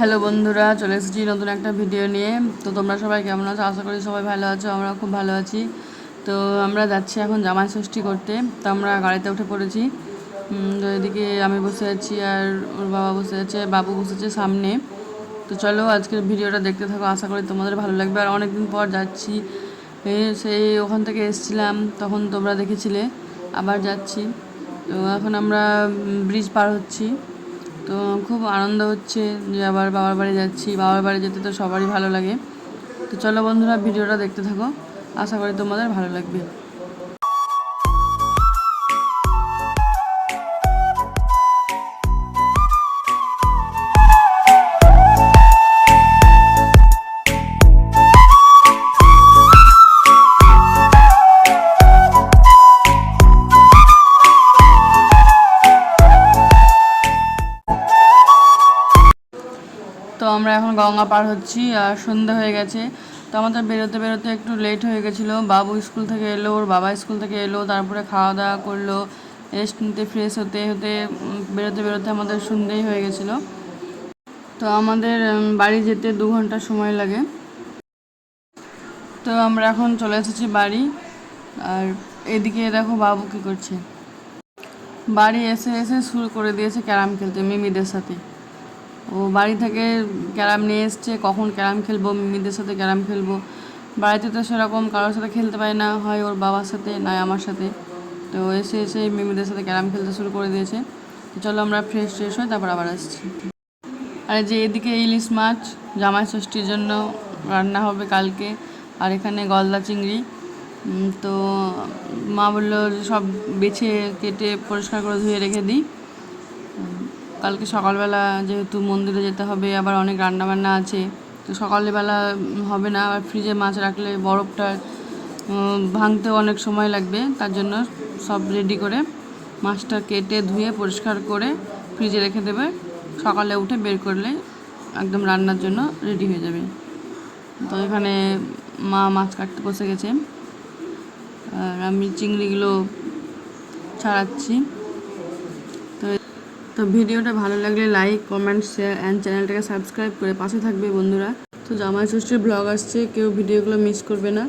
Hello বন্ধুরা, চলে এসেছি নতুন একটা ভিডিও নিয়ে। তো তোমরা সবাই কেমন আছো? আশা করি সবাই ভালো আছো আমরা খুব ভালো আছি। তো আমরা যাচ্ছি এখন জামাই ষষ্ঠী করতে। তো আমরা গাড়িতে উঠে পড়েছি। তো এদিকে আমি বসে আছি আর ওর বাবা বসে আছে, বাবু বসেছে সামনে। তো চলো আজকের ভিডিওটা দেখতে থাকো, আশা করি তোমাদের ভালো লাগবে। আর অনেকদিন পর যাচ্ছি। সেই ওখান থেকে এসেছিলাম, তখন তোমরা দেখেছিলে। আবার যাচ্ছি। তো এখন আমরা ব্রিজ পার হচ্ছি। তো খুব আনন্দ হচ্ছে যে আবার বাবার বাড়ি যাচ্ছি। বাবার বাড়ি যেতে তো সবারই ভালো লাগে। তো চলো বন্ধুরা, ভিডিওটা দেখতে থাকো। আশা করি তোমাদের ভালো লাগবে। আমরা এখন গঙ্গা পার হচ্ছি, আর সন্ধ্যা হয়ে গেছে। তো আমাদের বেরোতে বেরোতে একটু লেট হয়ে গেছিল। বাবু স্কুল থেকে এলো, ওর বাবা স্কুল থেকে এলো, তারপরে খাওয়া দাওয়া করল রেস্ট নিতে ফ্রেশ হতে হতে বেরোতে বেরোতে আমাদের সন্ধ্যেই হয়ে গেছিল। তো আমাদের বাড়ি যেতে দু ঘণ্টা সময় লাগে। তো আমরা এখন চলে এসেছি বাড়ি। আর এদিকে দেখো বাবু কী করছে। বাড়ি এসে এসে শুরু করে দিয়েছে ক্যারাম খেলতে মিমিদের সাথে। ও বাড়ি থেকে ক্যারাম নিয়ে এসছে, কখন ক্যারাম খেলব, মিমিদের সাথে ক্যারাম খেলব। বাড়িতে তো সেরকম কারোর সাথে খেলতে পারে না, হয় ওর বাবার সাথে, নয় আমার সাথে। তো এসে এসে মিমিদের সাথে ক্যারাম খেলতে শুরু করে দিয়েছে। তো চলো আমরা ফ্রেশ ট্রেশ হই তারপর আবার আসছি। আর যে এদিকে ইলিশ মাছ, জামাই ষষ্ঠীর জন্য রান্না হবে কালকে, আর এখানে গলদা চিংড়ি। তো মা বলল সব বেছে কেটে পরিষ্কার করে ধুয়ে রেখে দিই। কালকে সকালবেলা যেহেতু মন্দিরে যেতে হবে, আবার অনেক রান্না বান্না আছে, তো সকালবেলা হবে না, আবার ফ্রিজে মাছ রাখলে বরফটা ভাঙতেও অনেক সময় লাগবে, তার জন্য সব রেডি করে মাছটা কেটে ধুয়ে পরিষ্কার করে ফ্রিজে রেখে দেবে। সকালে উঠে বের করলে একদম রান্নার জন্য রেডি হয়ে যাবে। তো এখানে মা মাছ কাটতে বসে গেছে। আর আমি চিংড়িগুলো ছাড়াচ্ছি। তো তো ভিডিওটা ভালো লাগলে লাইক কমেন্ট শেয়ার অ্যান্ড চ্যানেলটাকে সাবস্ক্রাইব করে পাশে থাকবে বন্ধুরা। তো জামাই ষষ্ঠীর ব্লগ আসছে, কেউ ভিডিওগুলো মিস করবে না।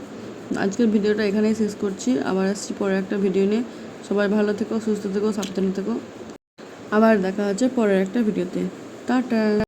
আজকের ভিডিওটা এখানেই শেষ করছি। আবার আসছি পরের একটা ভিডিও নিয়ে। সবাই ভালো থেকো, সুস্থ থেকো, সাবধানে থেকো। আবার দেখা হচ্ছে পরের একটা ভিডিওতে টাটা।